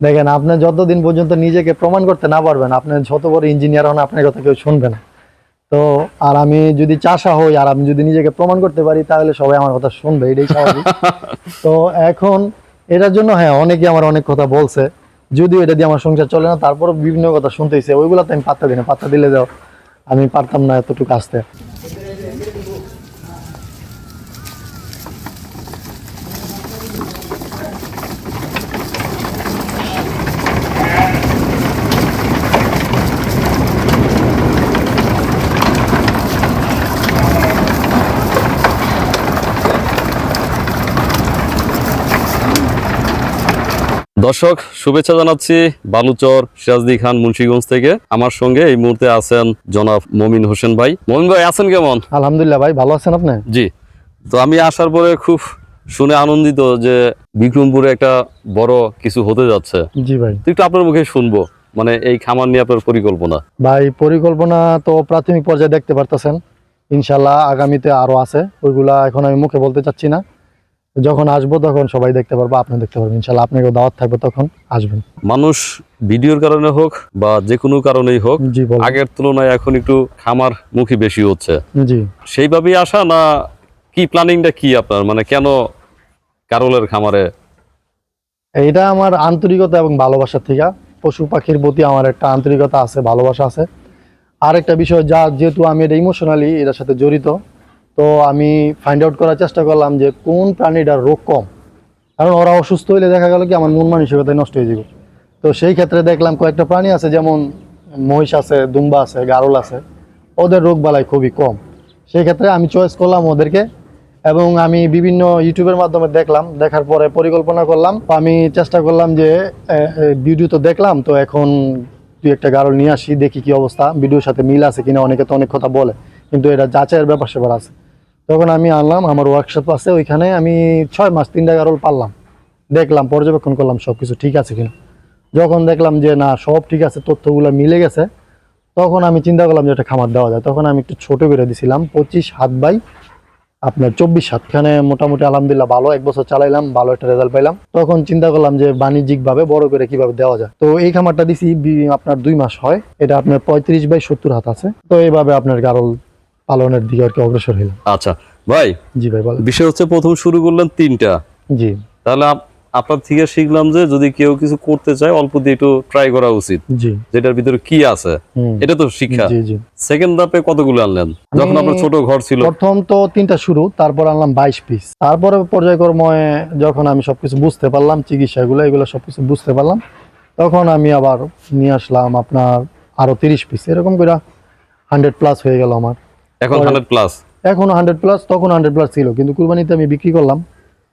দেখেন আপনি যতদিন পর্যন্ত নিজেকে প্রমাণ করতে না পারবেন আপনি যত বড় ইঞ্জিনিয়ার হন আপনার কথা কেউ শুনবে না। তো আর আমি যদি চাষা হই আর আমি যদি নিজেকে প্রমাণ করতে পারি তাহলে সবাই আমার কথা শুনবে এটাই স্বাভাবিক। তো এখন এটার জন্য হ্যাঁ অনেকে আমার অনেক কথা বলছে যদিও এটা দিয়ে আমার সংসার চলে না তারপরও বিভিন্ন কথা শুনতেছে ওইগুলো তো আমি পাত্তা দিই না পাত্তা দিলে যাও আমি পারতাম না এতটুকু আসতে। দর্শক শুভেচ্ছা জানাচ্ছি বালুচর সিরাজদি খান মুন্সিগঞ্জ থেকে। আমার সঙ্গে এই মুহূর্তে আছেন জনাব মমিন হোসেন ভাই। মমিন ভাই আছেন কেমন? আলহামদুলিল্লাহ ভাই ভালো আছেন আপনি? জি। তো আমি আসার পরে খুব শুনে আনন্দিত যে বিক্রমপুরে একটা বড় কিছু হতে যাচ্ছে। জি ভাই। তো একটু আপনার মুখে শুনব মানে এই খামার নিয়ে আপনার পরিকল্পনা। ভাই পরিকল্পনা তো প্রাথমিক পর্যায়ে দেখতে পারতেছেন। ইনশাল্লাহ আগামীতে আরও আছে ওইগুলা এখন আমি মুখে বলতে চাচ্ছি না। যখন আসব তখন সবাই দেখতে পারব আপনি দেখতে পারবেন। ইনশাল্লাহ আপনাকে দাওয়াত থাকবে তখন আসবেন। মানুষ ভিডিওর কারণে হোক বা যে কোনো কারণেই হোক আগের তুলনায় এখন একটু খামার মুখী বেশি হচ্ছে। জি। সেইভাবেই আসা না কি প্ল্যানিংটা কি আপনার? মানে কেন কারলের খামারে? এটা আমার আন্তরিকতা এবং ভালোবাসা থেকে। পশু পাখির প্রতি আমার একটা আন্তরিকতা আছে ভালোবাসা আছে। আর একটা বিষয় যা যেহেতু আমি এটা ইমোশনালি এটার সাথে জড়িত তো আমি ফাইন্ড আউট করার চেষ্টা করলাম যে কোন প্রাণীটার রোগ কম। কারণ ওরা অসুস্থ হইলে দেখা গেল কি আমার মন মানসিকতায় নষ্ট হয়ে যাবে তো সেই ক্ষেত্রে দেখলাম কয়েকটা প্রাণী আছে, যেমন মহিষ আছে, দুম্বা আছে, গারল আছে। ওদের রোগ বালাই খুবই কম। সেই ক্ষেত্রে আমি চয়েস করলাম ওদেরকে এবং আমি বিভিন্ন ইউটিউবের মাধ্যমে দেখলাম। দেখার পরে পরিকল্পনা করলাম। আমি চেষ্টা করলাম যে ভিডিও তো দেখলাম। তো এখন দুই একটা গারল নিয়ে আসি, দেখি কি অবস্থা। ভিডিওর সাথে মিল আছে কিনা, অনেকে তো অনেক কথা বলে। কিন্তু এটা যাচাইয়ের ব্যাপার সেবার আছে। তখন আমি আনলাম, আমার ওয়ার্কশপ আছে, ওইখানে আমি ছয় মাস তিনটা গারল পারলাম। দেখলাম, পর্যবেক্ষণ করলাম সব কিছু ঠিক আছে কিনা। যখন দেখলাম যে, না, সব ঠিক আছে, তথ্যগুলো মিলে গেছে, তখন আমি চিন্তা করলাম যে একটা খামার দেওয়া যায়। তখন আমি একটু ছোট করে দিছিলাম, পঁচিশ হাত বাই আপনার চব্বিশ হাত। খানে মোটামুটি আলহামদুলিল্লাহ ভালো, এক বছর চালাইলাম, ভালো একটা রেজাল্ট পাইলাম। তখন চিন্তা করলাম যে, বাণিজ্যিকভাবে বড় করে কীভাবে দেওয়া যায়। তো এই খামারটা দিছি আপনার দুই মাস হয়। এটা আপনার পঁয়ত্রিশ বাই সত্তর হাত আছে। তো এইভাবে আপনার গারল পালনের দিকে আর কি অগ্রসর হইলাম। আচ্ছা ভাই জি ভাই বলেন। বিষয় হচ্ছে প্রথম শুরু করলেন তিনটা। জি। তাহলে আপনার থেকে শিখলাম যে যদি কেউ কিছু করতে চায় অল্প দিয়ে একটু ট্রাই করা উচিত। যেটার ভিতরে কি আছে এটা তো শিক্ষা। সেকেন্ড ধাপে কতগুলো আনলেন? যখন আপনার ছোট ঘর ছিল। প্রথম তো তিনটা শুরু তারপর আনলাম বাইশ পিস তারপরে পর্যায়ক্রমে যখন আমি সবকিছু বুঝতে পারলাম চিকিৎসাগুলো এগুলো সবকিছু বুঝতে পারলাম তখন আমি আবার নিয়ে আসলাম আপনার আরও তিরিশ পিস এরকম করে হান্ড্রেড প্লাস হয়ে গেল আমার। এখন পরে- হান্ড্রেড প্লাস এখন হান্ড্রেড প্লাস তখন হান্ড্রেড প্লাস ছিল কিন্তু কুরবানিতে আমি বিক্রি করলাম।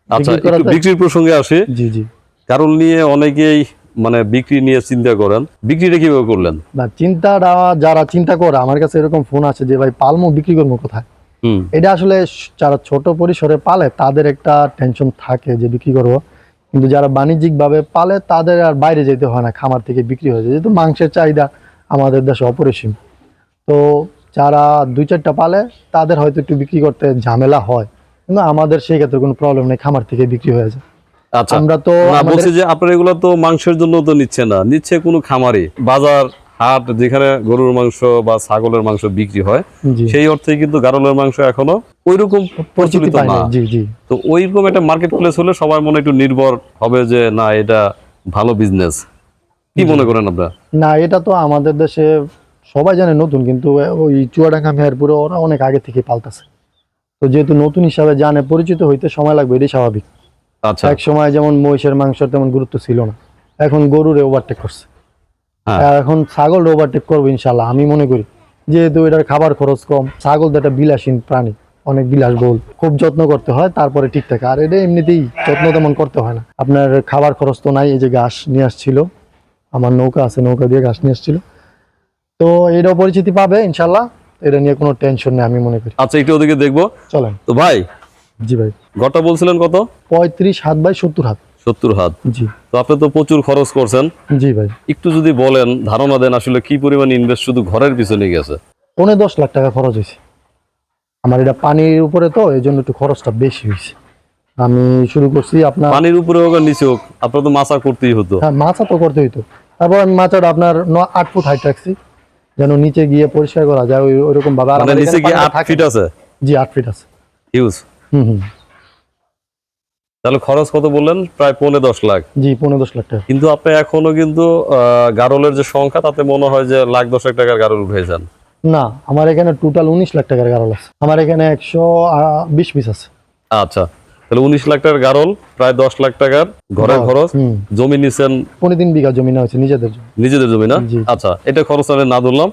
আচ্ছা একটু বিক্রির প্রসঙ্গে আসি। জি জি। কারণ নিয়ে অনেকেই মানে বিক্রি নিয়ে চিন্তা করেন। বিক্রিটা কীভাবে করলেন? না চিন্তাটা যারা চিন্তা করে আমার কাছে এরকম ফোন আছে যে ভাই পালমো বিক্রি করব কোথায়? এটা আসলে যারা ছোট পরিসরে পালে তাদের একটা টেনশন থাকে যে বিক্রি করব? কিন্তু যারা বাণিজ্যিকভাবে পালে তাদের আর বাইরে যেতে হয় না খামার থেকে বিক্রি হয়ে যায়। যেহেতু মাংসের চাহিদা আমাদের দেশে অপরিসীম। তো যারা দুই চারটা পালে তাদের হয়তো একটু বিক্রি করতে ঝামেলা হয়। কিন্তু আমাদের সেই ক্ষেত্রে কোনো প্রবলেম নেই খামার থেকে বিক্রি হয়ে যায়। আচ্ছা। আমরা তো বলছি যে আপনার এগুলো তো মাংসের জন্য তো নিচ্ছে না। নিচ্ছে কোনো খামারে। বাজার হাট যেখানে গরুর মাংস বা ছাগলের মাংস বিক্রি হয় সেই অর্থে কিন্তু গারলের মাংস এখনও ওইরকম প্রচলিত না না। জি জি। তো ওইরকম একটা মার্কেট প্লেস হলে সবার মনে একটু নির্ভর হবে যে না এটা ভালো বিজনেস কি মনে করেন আপনারা? না এটা তো আমাদের দেশে সবাই জানে নতুন কিন্তু ওই চুয়াডাঙ্গা মেহেরপুরে ওরা অনেক আগে থেকে পাল্টাছে তো যেহেতু নতুন হিসাবে জানে পরিচিত হইতে সময় লাগবে এটাই স্বাভাবিক। আচ্ছা। এক সময় যেমন মহিষের মাংসের তেমন গুরুত্ব ছিল না। এখন গরুরে ওভারটেক করছে। হ্যাঁ। এখন ছাগল ওভারটেক করব ইনশাল্লাহ আমি মনে করি। যেহেতু এটার খাবার খরচ কম ছাগল তো একটা বিলাসীন প্রাণী অনেক বিলাস বিলাসবহুল। খুব যত্ন করতে হয় তারপরে ঠিক থাকে। আর এটা এমনিতেই যত্ন তেমন করতে হয় না। আপনার খাবার খরচ তো নাই এই যে ঘাস নিয়ে আসছিল আমার নৌকা আছে নৌকা দিয়ে ঘাস নিয়ে আসছিল। তো এটাও পরিচিতি পাবে ইনশাল্লাহ। এটা নিয়ে কোনো টেনশন নেই আমি মনে করি। আচ্ছা একটু ওদিকে দেখব। চলেন। তো ভাই জি ভাই। ঘরটা বলছিলেন কত? পঁয়ত্রিশ হাত বাই সত্তর হাত। সত্তর হাত। জি। তো আপনি তো প্রচুর খরচ করছেন। জি ভাই। একটু যদি বলেন ধারণা দেন আসলে কি পরিমাণ ইনভেস্ট শুধু ঘরের পিছনে গেছে? পৌনে দশ লাখ টাকা খরচ হয়েছে। আমার এটা পানির উপরে তো এই জন্য একটু খরচটা বেশি হয়েছে। আমি শুরু করছি আপনার পানির উপরে হোক নিচে হোক আপনার তো মাছা করতেই হতো। হ্যাঁ মাছা তো করতে হইতো তারপর আমি মাচাটা আপনার আট ফুট হাইট রাখছি। যেন নিচে গিয়ে পরিষ্কার করা যায় ওই ওইরকম ভাবে। আর মানে নিচে কি পানিটা ফিট আছে? জি আট ফিট আছে। হিউজ হুম হুম। তাহলে খরচ কত বললেন? প্রায় পৌনে দশ লাখ। জি পনেরো দশ লাখ টাকা। কিন্তু আপনি এখনও কিন্তু গারলের যে সংখ্যা তাতে মনে হয় যে লাখ দশেক টাকার গারল উঠে যান। না আমার এখানে টোটাল উনিশ লাখ টাকার গারল আছে। আমার এখানে একশো বিশ পিস আছে। আচ্ছা। তাহলে উনিশ লাখ টাকার গারল প্রায় দশ লাখ টাকার ঘরের খরচ জমি নিচ্ছেন পনেরো তিন বিঘা জমি না হয়েছে নিজেদের নিজেদের জমি না? আচ্ছা এটা খরচ আমি না ধরলাম।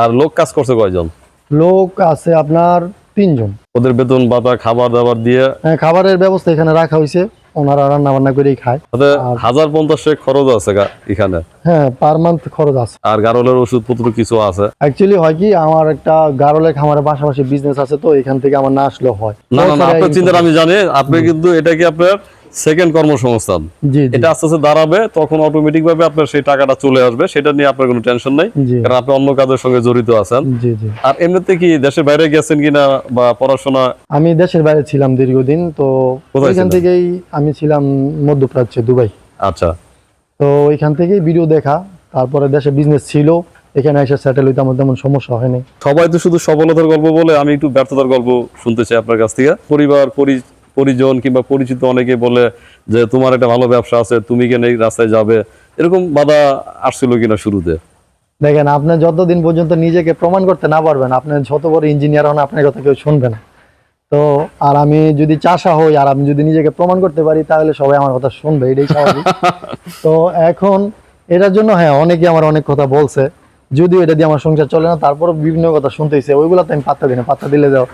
আর লোক কাজ করছে কয়জন? লোক আছে আপনার তিনজন। ওদের বেতন ভাতা খাবার দাবার দিয়ে? হ্যাঁ, খাবারের ব্যবস্থা এখানে রাখা হয়েছে। ওনারা রান্না বান্না করেই খায়। তাতে হাজার পঞ্চাশ খরচ আছে এখানে। হ্যাঁ পার মান্থ খরচ আছে। আর গারলের ওষুধপত্র কিছু আছে? অ্যাকচুয়ালি হয় কি আমার একটা গারলের খামারের পাশাপাশি বিজনেস আছে তো এখান থেকে আমার না আসলেও হয়। না না না আপনার চিন্তা আমি জানি। আপনি কিন্তু এটা কি আপনার সেকেন্ড কর্মসংস্থান। এটা আস্তে আস্তে দাঁড়াবে তখন অটোমেটিক ভাবে আপনার সেই টাকাটা চলে আসবে সেটা নিয়ে আপনার কোনো টেনশন নাই কারণ আপনি অন্য কাজের সঙ্গে জড়িত আছেন। আর এমনিতে কি দেশের বাইরে গেছেন কিনা বা পড়াশোনা? আমি দেশের বাইরে ছিলাম দীর্ঘদিন তো ওইখান থেকেই আমি ছিলাম মধ্যপ্রাচ্যে দুবাই। আচ্ছা। তো ওইখান থেকেই ভিডিও দেখা তারপরে দেশে বিজনেস ছিল এখানে এসে সেটেল হইতে আমার তেমন সমস্যা হয়নি। সবাই তো শুধু সফলতার গল্প বলে আমি একটু ব্যর্থতার গল্প শুনতে চাই আপনার কাছ থেকে। পরিবার পরি- পরিজন কিংবা পরিচিত অনেকে বলে যে তোমার একটা ভালো ব্যবসা আছে তুমি কেন এই রাস্তায় যাবে? এরকম বাধা আসছিল কিনা শুরুতে? দেখেন আপনি যতদিন পর্যন্ত নিজেকে প্রমাণ করতে না পারবেন আপনি যত বড় ইঞ্জিনিয়ার হন আপনার কথা কেউ শুনবে না। তো আর আমি যদি চাষা হই আর আমি যদি নিজেকে প্রমাণ করতে পারি তাহলে সবাই আমার কথা শুনবে এটাই স্বাভাবিক। তো এখন এটার জন্য হ্যাঁ অনেকে আমার অনেক কথা বলছে যদিও এটা দিয়ে আমার সংসার চলে না তারপরও বিভিন্ন কথা শুনতেছে ওইগুলো তো আমি পাত্তা দিই না পাত্তা দিলে যাও।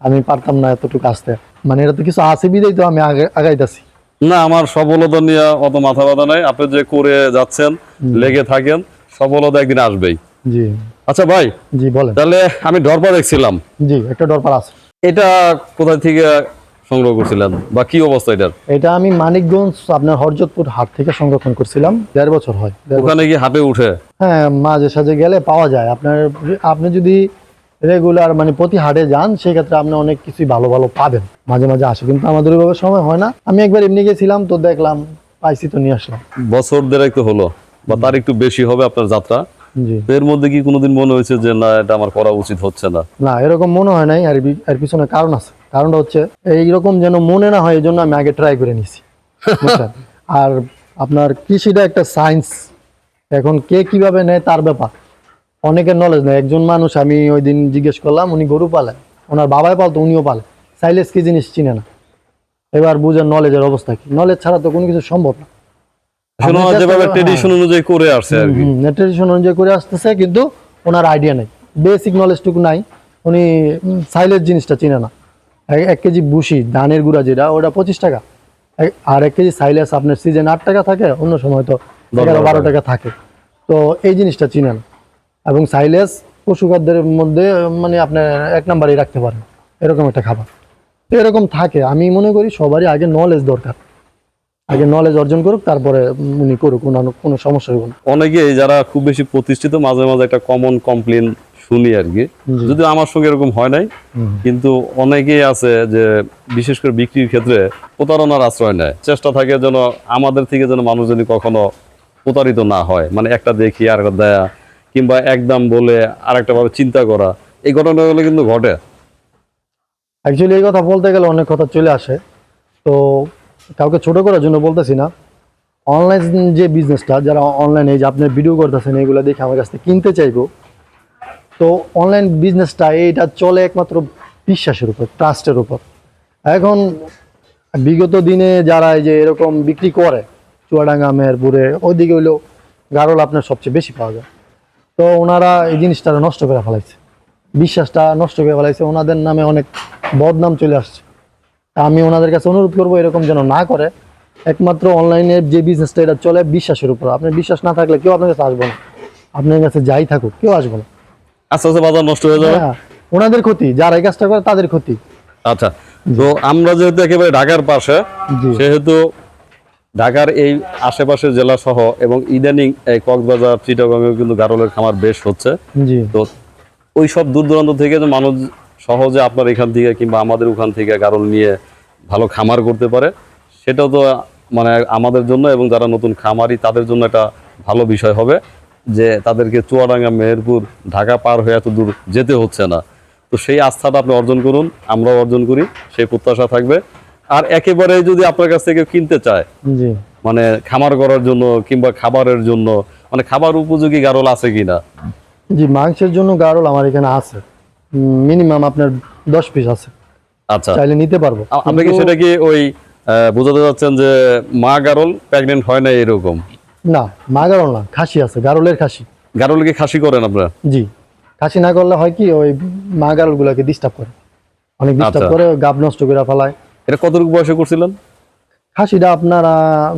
আমি পারতাম না এতটুকু আসতে। মানে এটা তো কিছু আছে বিদেই তো আমি আগে আগাইতেছি। না আমার সফলতা নিয়ে অত মাথা ব্যথা নাই। আপনি যে করে যাচ্ছেন লেগে থাকেন সফলতা একদিন আসবেই। জি। আচ্ছা ভাই জি বলেন। তাহলে আমি ডরপা দেখছিলাম। জি একটা ডরপার আছে। এটা কোথা থেকে সংগ্রহ করছিলেন? বা কি অবস্থা এটার? এটা আমি মানিকগঞ্জ আপনার হরজতপুর হাট থেকে সংরক্ষণ করছিলাম। দেড় বছর হয় ওখানে কি হাটে উঠে? হ্যাঁ মাঝে সাঝে গেলে পাওয়া যায়। আপনার আপনি যদি রেগুলার মানে প্রতি হাটে যান সেক্ষেত্রে আপনি অনেক কিছুই ভালো ভালো পাবেন। মাঝে মাঝে আসে কিন্তু আমাদের ওইভাবে সময় হয় না। আমি একবার এমনি গেছিলাম তো দেখলাম পাইছি তো নিয়ে আসলাম। বছর দেড়েক তো হলো বা তার একটু বেশি হবে আপনার যাত্রা। এর মধ্যে কি কোনোদিন মনে হয়েছে যে না এটা আমার করা উচিত হচ্ছে না না এরকম মনে হয় নাই আর এর পিছনে কারণ আছে। কারণটা হচ্ছে এইরকম যেন মনে না হয় এই জন্য আমি আগে ট্রাই করে নিছি আর আপনার কৃষিটা একটা সায়েন্স এখন কে কীভাবে নেয় তার ব্যাপার। অনেকের নলেজ নেই। একজন মানুষ আমি ওই দিন জিজ্ঞেস করলাম উনি গরু পালে। ওনার বাবাই পালতো উনিও পালে। সাইলেস কি জিনিস চিনে না। এবার বুঝেন নলেজের অবস্থা কি। নলেজ ছাড়া তো কোনো কিছু সম্ভব না। যেভাবে ট্রেডিশন অনুযায়ী করে আসছে আর কি। ট্রেডিশন অনুযায়ী করে আসতেছে কিন্তু ওনার আইডিয়া নেই। বেসিক নলেজটুকু নাই। উনি সাইলেজ জিনিসটা চিনে না। এক- কেজি বুসি ধানের গুঁড়া যেটা ওটা পঁচিশ টাকা। আর এক কেজি সাইলেস আপনার সিজন আট টাকা থাকে অন্য সময় তো এগারো বারো বারো টাকা থাকে। তো এই জিনিসটা চিনে না। এবং সাইলেস পশুখাদ্যের মধ্যে মানে আপনি এক নাম্বারই রাখতে পারেন। এরকম একটা খাবার। এরকম থাকে। আমি মনে করি সবারই আগে নলেজ দরকার। আগে নলেজ অর্জন করুক তারপরে উনি করুক কোনো কোনো সমস্যা হবে না। অনেকে যারা খুব বেশি প্রতিষ্ঠিত মাঝে মাঝে একটা কমন কমপ্লেন শুনি আর কি। যদি আমার সঙ্গে এরকম হয় নাই কিন্তু অনেকেই আছে যে বিশেষ করে বিক্রির ক্ষেত্রে প্রতারণার আশ্রয় নেয়। চেষ্টা থাকে যেন আমাদের থেকে যেন মানুষ যদি কখনো প্রতারিত না হয়। মানে একটা দেখি আর একটা দেয়া। কিংবা একদম বলে আরেকটা ভাবে চিন্তা করা, এই ঘটনাগুলো কিন্তু ঘটে। অ্যাকচুয়ালি এই কথা বলতে গেলে অনেক কথা চলে আসে। তো কাউকে ছোট করার জন্য বলতেছি না। অনলাইন যে বিজনেসটা যারা অনলাইনে যে আপনি ভিডিও করতেছেন, এগুলো দেখে আমার কাছ থেকে কিনতে চাইব। তো অনলাইন বিজনেসটা এটা চলে একমাত্র বিশ্বাসের উপর ট্রাস্টের উপর। এখন বিগত দিনে যারা এই যে এরকম বিক্রি করে, চুয়াডাঙ্গা, মেহেরপুরে, ওইদিকে হইল গারল আপনার সবচেয়ে বেশি পাওয়া যায়। তো ওনারা এই জিনিসটা নষ্ট করে ফেলাইছে। বিশ্বাসটা নষ্ট করে ফেলাইছে। ওনাদের নামে অনেক বদনাম চলে আসছে। আমি ওনাদের কাছে অনুরোধ করব এরকম যেন না করে। একমাত্র অনলাইনে যে বিজনেসটা এটা চলে বিশ্বাসের উপর। আপনার বিশ্বাস না থাকলে কেউ আপনার কাছে আসবে না। আপনার কাছে যাই থাকুক কেউ আসবে না। আস্তে আস্তে বাজার নষ্ট হয়ে যাবে। হ্যাঁ, ওনাদের ক্ষতি। যারা এই কাজটা করে তাদের ক্ষতি। আচ্ছা তো আমরা যেহেতু একেবারে ঢাকার পাশে সেহেতু ঢাকার এই আশেপাশের জেলা সহ এবং ইদানিং এই কক্সবাজার চিটাগঙ্গেও কিন্তু গারলের খামার বেশ হচ্ছে। তো ওই সব দূর দূরান্ত থেকে যে মানুষ সহজে আপনার এখান থেকে কিংবা আমাদের ওখান থেকে গারল নিয়ে ভালো খামার করতে পারে সেটাও তো মানে আমাদের জন্য এবং যারা নতুন খামারি তাদের জন্য একটা ভালো বিষয় হবে যে তাদেরকে চুয়াডাঙ্গা মেহেরপুর ঢাকা পার হয়ে এত দূর যেতে হচ্ছে না। তো সেই আস্থাটা আপনি অর্জন করুন আমরাও অর্জন করি সেই প্রত্যাশা থাকবে। আর একেবারে যদি আপনার কাছ থেকে কিনতে চায় মানে খামার করার জন্য কিংবা খাবারের জন্য মানে খাবার উপযোগী গারল আছে কিনা? জি মাংসের জন্য গারল আমার এখানে আছে। মিনিমাম আপনার দশ পিস আছে। আচ্ছা। চাইলে নিতে পারব। আপনি কি সেটা কি ওই বোঝাতে যাচ্ছেন যে মা গারল প্রেগনেন্ট হয় না এরকম? না মা গারল না খাসি আছে গারলের খাসি। গারল কি খাসি করেন আপনারা? জি। খাসি না করলে হয় কি ওই মা গারল গুলাকে ডিস্টার্ব করে। অনেক ডিস্টার্ব আচ্ছা। করে গাব নষ্ট করে ফেলায়। এটা কতটুকু বয়সে করছিলেন? খাসিটা আপনারা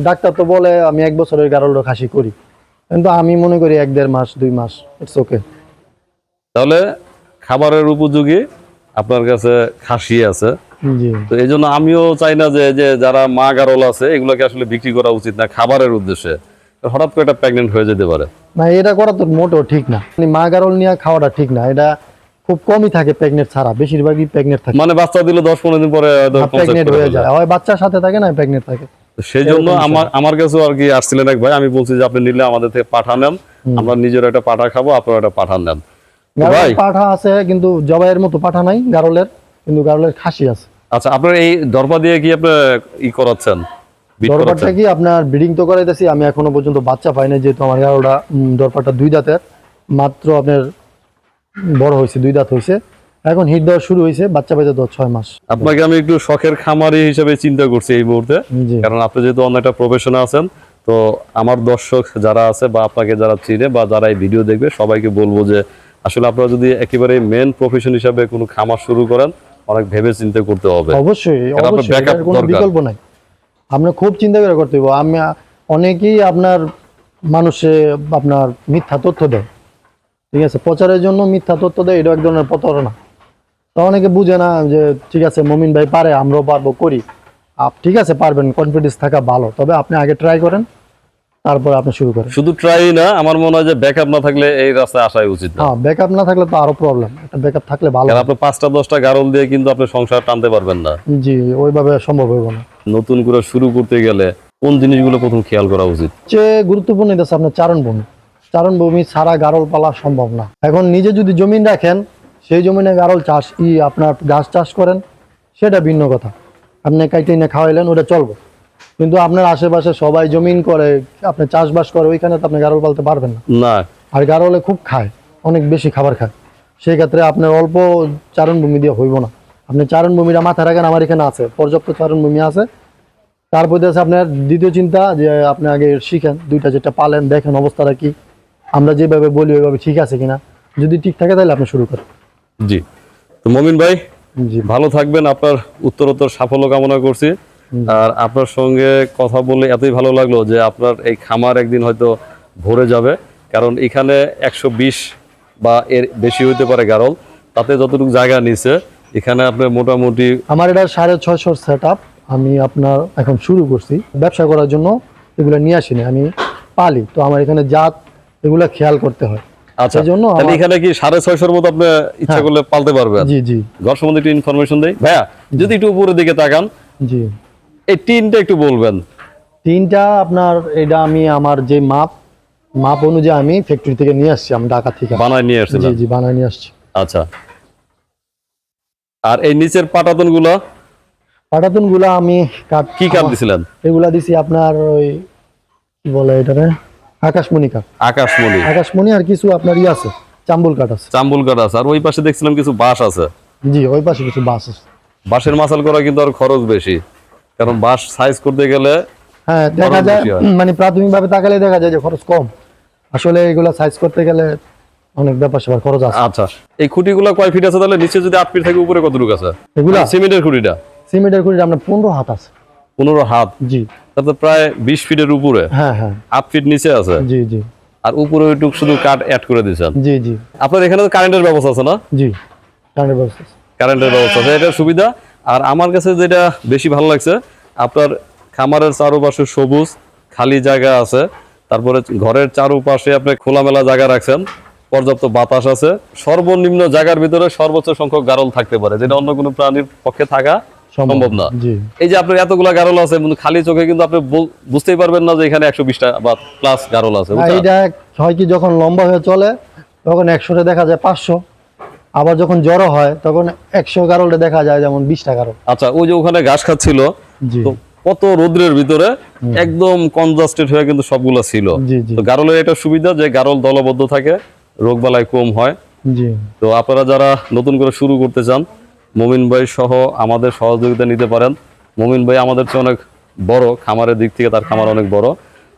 ডাক্তার তো বলে আমি এক বছরের গারলটা খাসি করি। কিন্তু আমি মনে করি এক দেড় মাস দুই মাস ইটস ওকে তাহলে খাবারের উপযোগী আপনার কাছে খাসি আছে। তো এই জন্য আমিও চাই না যে যে যারা মা গারল আছে এগুলোকে আসলে বিক্রি করা উচিত না খাবারের উদ্দেশ্যে। হঠাৎ করে একটা প্রেগনেন্ট হয়ে যেতে পারে। না এটা করা তো মোটেও ঠিক না। মানে মা গারল নিয়ে খাওয়াটা ঠিক না। এটা খুব কমই থাকে প্রেগনেন্ট ছাড়া বেশিরভাগই প্রেগনেন্ট থাকে। মানে বাচ্চা দিলে দশ পনেরো দিন পরে concept প্রেগনেন্ট হয়ে যায়। হয় বাচ্চার সাথে থাকে না প্রেগনেন্ট থাকে। তো সেই জন্য আমার আমার কাছেও আর কি আসছিলেন এক ভাই আমি বলছি যে আপনি নিলে আমাদের থেকে পাঠা নেন আমরা নিজের একটা পাঠা খাব আপনারা একটা পাঠা নেন। ভাই। পাঠা আছে কিন্তু জবাইয়ের মতো পাঠা নাই গারলের কিন্তু গারলের খাসি আছে। আচ্ছা আপনার এই দরপা দিয়ে কি আপনি ই করাচ্ছেন? করাচ্ছেন? কি আপনার ব্রিডিং তো করাইতেছি আমি এখনও পর্যন্ত বাচ্চা পাই না যেহেতু আমার গারলটা দরবারটা দুই দাঁতের মাত্র আপনার বড় হয়েছে দুই দাঁত হয়েছে। এখন হিট দেওয়া শুরু হয়েছে বাচ্চা পাইতে দশ ছয় মাস। আপনাকে আমি একটু শখের খামারি হিসেবে চিন্তা করছি এই মুহূর্তে। কারণ আপনি যেহেতু অন্য একটা প্রফেশনে আছেন তো আমার দর্শক যারা আছে বা আপনাকে যারা চিনে বা যারা এই ভিডিও দেখবে সবাইকে বলব যে আসলে আপনারা যদি একেবারে মেন প্রফেশন হিসাবে কোনো খামার শুরু করেন অনেক ভেবে চিন্তা করতে হবে। অবশ্যই অবশ্যই কোনো বিকল্প নাই। আপনার খুব চিন্তা করে করতে হবে আমি অনেকেই আপনার মানুষে আপনার মিথ্যা তথ্য দেয়। ঠিক আছে? প্রচারের জন্য মিথ্যা তথ্য দেয় এটা এক ধরনের প্রতারণা। তো অনেকে বুঝে না যে ঠিক আছে মমিন ভাই পারে আমরাও পারব করি। আপ ঠিক আছে পারবেন কনফিডেন্স থাকা ভালো। তবে আপনি আগে ট্রাই করেন তারপরে আপনি শুরু করেন। শুধু ট্রাই না আমার মনে হয় যে ব্যাকআপ না থাকলে এই রাস্তায় আসাই উচিত না। হ্যাঁ ব্যাকআপ না থাকলে তো আরও প্রবলেম একটা ব্যাকআপ থাকলে ভালো। কারণ আপনি পাঁচটা দশটা গারল দিয়ে কিন্তু আপনি সংসার টানতে পারবেন না। জি ওইভাবে সম্ভব হইব না। নতুন করে শুরু করতে গেলে কোন জিনিসগুলো প্রথম খেয়াল করা উচিত? যে গুরুত্বপূর্ণ এটা আপনার চারণভূমি চারণভূমি ছাড়া গারল পালা সম্ভব না। এখন নিজে যদি জমিন রাখেন সেই জমিনে গারল চাষ ই আপনার গাছ চাষ করেন সেটা ভিন্ন কথা। আপনি কাইটে এনে খাওয়াইলেন ওটা চলবে। কিন্তু আপনার আশেপাশে সবাই জমিন করে আপনি চাষবাস করে ওইখানে তো আপনি গারল পালতে পারবেন না। না। আর গারলে খুব খায় অনেক বেশি খাবার খায়। সেই ক্ষেত্রে আপনার অল্প চারণভূমি দিয়ে হইব না। আপনি চারণভূমিটা মাথায় রাখেন আমার এখানে আছে পর্যাপ্ত চারণভূমি আছে। তারপরে আছে আপনার দ্বিতীয় চিন্তা যে আপনি আগে শিখেন দুইটা যেটা পালেন দেখেন অবস্থাটা কি। আমরা যেভাবে বলি ওইভাবে ঠিক আছে কিনা? যদি ঠিক থাকে তাহলে আপনি শুরু করেন। জি। তো মমিন ভাই জি। ভালো থাকবেন। আপনার উত্তরোত্তর সাফল্য কামনা করছি। আর আপনার সঙ্গে কথা বললে এতই ভালো লাগল যে আপনার এই খামার একদিন হয়তো ভরে যাবে। কারণ এখানে একশো বিশ বা এর বেশি হইতে পারে গারল। তাতে যতটুকু জায়গা নিছে এখানে আপনার মোটামুটি আমার এটা সাড়ে ছয়শোর সেট আমি আপনার এখন শুরু করছি। ব্যবসা করার জন্য এগুলো নিয়ে আসিনি। আমি পালি। তো আমার এখানে জাত এগুলো খেয়াল করতে হয়। আচ্ছা জন্য তাহলে এখানে কি সাড়ে ছয়শোর মতো আপনি ইচ্ছা হ্যাঁ। করলে পালতে পারবেন? জি জি। ঘর সম্বন্ধে একটু ইনফরমেশন দেই। ভাইয়া যদি একটু উপরের দিকে তাকান জি। এই টিনটা একটু বলবেন। তিনটা আপনার এটা আমি আমার যে মাপ মাপ অনুযায়ী আমি ফ্যাক্টরি থেকে নিয়ে আসছি আমি ঢাকা থেকে। বানায় নিয়ে আসছি জি জি বানায় নিয়ে আসছি। আচ্ছা। আর এই নিচের পাটাতনগুলো পাটাতুনগুলা আমি কাঠ কি কাঠ দিছিলেন? এগুলা দিছি আপনার ওই কি বলে এটারে? আকাশমণি কাঠ আকাশমণি। আকাশমণি আর কিছু আপনার ই আছে চাম্বুল কাঠ আছে। চাম্বুল কাঠ আছে। আর ওই পাশে দেখছিলাম কিছু বাঁশ আছে। জি ওই পাশে কিছু বাস আছে। বাঁশের মাসাল করা কিন্তু আর খরচ বেশি। কারণ বাঁশ সাইজ করতে গেলে হ্যাঁ দেখা যায় মানে প্রাথমিকভাবে তাকালে দেখা যায় যে খরচ কম। আসলে এগুলা সাইজ করতে গেলে অনেক ব্যাপার স্যাপার খরচ আছে। আচ্ছা এই খুঁটিগুলো কয় ফিট আছে তাহলে? নিচে যদি আট ফিট থাকে উপরে কতটুকু আছে? এগুলা? সিমেন্টের খুঁটিটা? সিমেন্টের খুঁড়ি আপনার পনেরো হাত আছে। পনেরো হাত। জি। তাতে প্রায় বিশ ফিটের উপরে। হ্যাঁ হ্যাঁ। আট ফিট নিচে আছে। জি জি। আর উপরে ওইটুক শুধু কাঠ অ্যাড করে দিয়েছেন। জি জি। আপনার এখানে তো কারেন্টের ব্যবস্থা আছে না? জি কারেন্টের ব্যবস্থা। কারেন্টের ব্যবস্থা আছে এটা সুবিধা। আর আমার কাছে যেটা বেশি ভালো লাগছে আপনার খামারের চারপাশে সবুজ খালি জায়গা আছে। তারপরে ঘরের চারপাশে আপনি খোলামেলা জায়গা রাখছেন পর্যাপ্ত বাতাস আছে। সর্বনিম্ন জায়গার ভিতরে সর্বোচ্চ সংখ্যক গারল থাকতে পারে যেটা অন্য কোনো প্রাণীর পক্ষে থাকা সম্ভব না। এই যে আপনার এতগুলা গারল আছে খালি চোখে কিন্তু আপনি বুঝতেই পারবেন না যে এখানে একশো বিশটা বা প্লাস গারল আছে হয় কি যখন লম্বা হয়ে চলে তখন একশোটা দেখা যায় পাঁচশো। আবার যখন জড়ো হয় তখন একশো গারলটা দেখা যায় যেমন বিশটা গারল। আচ্ছা ওই যে ওখানে ঘাস খাচ্ছিল কত রোদ্রের ভিতরে একদম কনজাস্টেড হয়ে কিন্তু সবগুলা ছিল। তো গারলের এটা সুবিধা যে গারল দলবদ্ধ থাকে রোগবালাই কম হয়। তো আপনারা যারা নতুন করে শুরু করতে চান মমিন ভাই সহ আমাদের সহযোগিতা নিতে পারেন। মমিন ভাই আমাদের চেয়ে অনেক বড় খামারের দিক থেকে তার খামার অনেক বড়।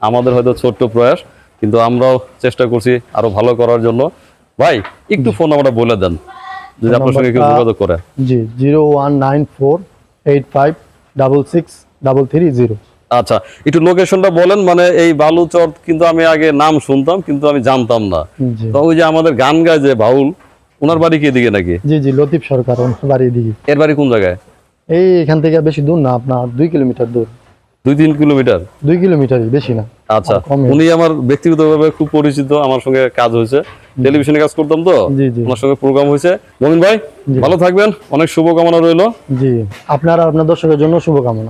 আমাদের হয়তো ছোট্ট প্রয়াস কিন্তু আমরাও চেষ্টা করছি আরও ভালো করার জন্য। ভাই একটু ফোন নাম্বারটা বলে দেন যদি আপনার সঙ্গে কেউ যোগাযোগ করে। জি zero one nine four eight five double six double three zero. আচ্ছা একটু লোকেশনটা বলেন মানে এই বালুচর কিন্তু আমি আগে নাম শুনতাম কিন্তু আমি জানতাম না। তো ওই যে আমাদের গান গায় যে বাউল ওনার বাড়ি কি দিকে নাকি? জি জি লতিফ সরকার ওনার বাড়ির দিকে এর বাড়ি কোন জায়গায়? এই এখান থেকে বেশি দূর না আপনার দুই কিলোমিটার দূর। দুই তিন কিলোমিটার? দুই কিলোমিটারই বেশি না। আচ্ছা উনি আমার ব্যক্তিগতভাবে খুব পরিচিত আমার সঙ্গে কাজ হয়েছে। টেলিভিশনে কাজ করতাম তো? ওনার সঙ্গে প্রোগ্রাম হয়েছে। মমিন ভাই ভালো থাকবেন অনেক শুভকামনা রইল। জি আপনার আপনার দর্শকের জন্য শুভকামনা।